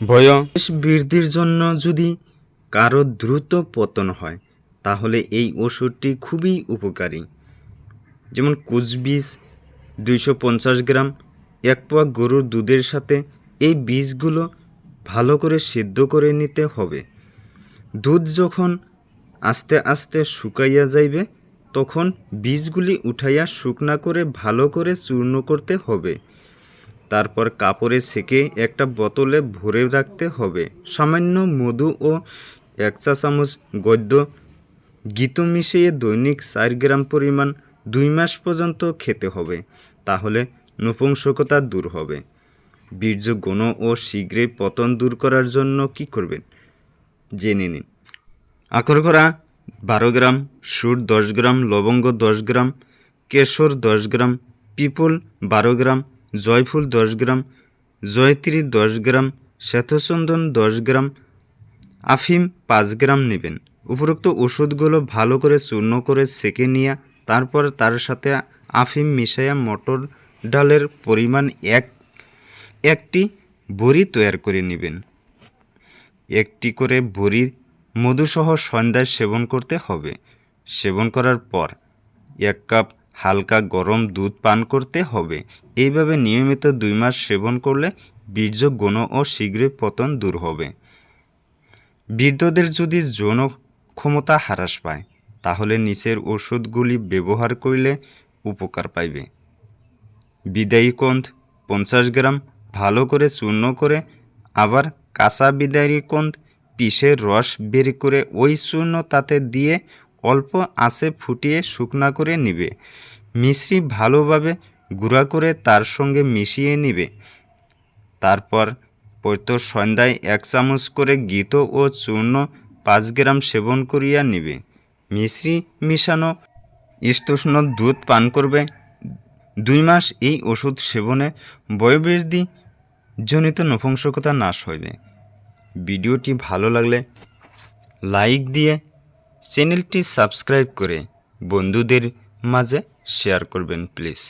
বয়স বৃদ্ধির জন্য যদি কারও দ্রুত পতন হয়, তাহলে এই ওষুধটি খুবই উপকারী। যেমন কুচবীজ দুইশো গ্রাম, এক পোয়া গরুর দুধের সাথে এই বীজগুলো ভালো করে সিদ্ধ করে নিতে হবে। দুধ যখন আস্তে আস্তে শুকাইয়া যাইবে, তখন বীজগুলি উঠাইয়া শুকনা করে ভালো করে চূর্ণ করতে হবে। তারপর কাপড়ে সেকে একটা বোতলে ভরে রাখতে হবে। সামান্য মধু ও এক চা চামচ গদ্য, গীত মিশিয়ে দৈনিক চার গ্রাম পরিমাণ দুই মাস পর্যন্ত খেতে হবে, তাহলে নপুংসকতা দূর হবে। বীর্য গণ ও শীঘ্রই পতন দূর করার জন্য কি করবেন? জেনে নিন। আকর করা বারো গ্রাম, সুর দশ গ্রাম, লবঙ্গ দশ গ্রাম, কেশর দশ গ্রাম, পিপল বারো গ্রাম জয়ফুল দশ গ্রাম, জয়ত্রী দশ গ্রাম, শ্বেতচন্দন দশ গ্রাম, আফিম পাঁচ গ্রাম নেবেন। উপরোক্ত ওষুধগুলো ভালো করে চূর্ণ করে সেঁকে নিয়ে তারপর তার সাথে আফিম মিশাইয়া মটর ডালের পরিমাণ এক, একটি বড়ি তৈরি করে নেবেন। একটি করে বড়ি মধুসহ সন্ধ্যায় সেবন করতে হবে। সেবন করার পর এক কাপ হালকা গরম দুধ পান করতে হবে। এইভাবে নিয়মিত দুই মাস সেবন করলে বীর্য গণ ও শীঘ্রই পতন দূর হবে। বৃদ্ধদের যদি যৌন ক্ষমতা হ্রাস পায়, তাহলে নিচের ওষুধগুলি ব্যবহার করলে উপকার পাইবে। বিদায়ী কন্দ পঞ্চাশ গ্রাম, ভালো করে চূর্ণ করে, আবার কাঁচা বিদায়ী কন্দ রস বের করে ওই চূর্ণ তাতে দিয়ে অল্প আঁচে ফুটিয়ে শুকনা করে নিবে। মিশ্রি ভালোভাবে গুঁড়া করে তার সঙ্গে মিশিয়ে নিবে। তারপর প্রত্যহ সন্ধ্যায় এক চামচ করে গীত ও চূর্ণ পাঁচ গ্রাম সেবন করিয়া নিবে। মিশ্রি মিশানো ইস্তুষ্ণ দুধ পান করবে। দুই মাস এই ওষুধ সেবনে বয়োবৃদ্ধি জনিত নপুংসকতা নাশ হইবে। ভিডিওটি ভালো লাগলে লাইক দিয়ে চ্যানেলটি সাবস্ক্রাইব করে বন্ধুদের মাঝে শেয়ার করবেন প্লিজ।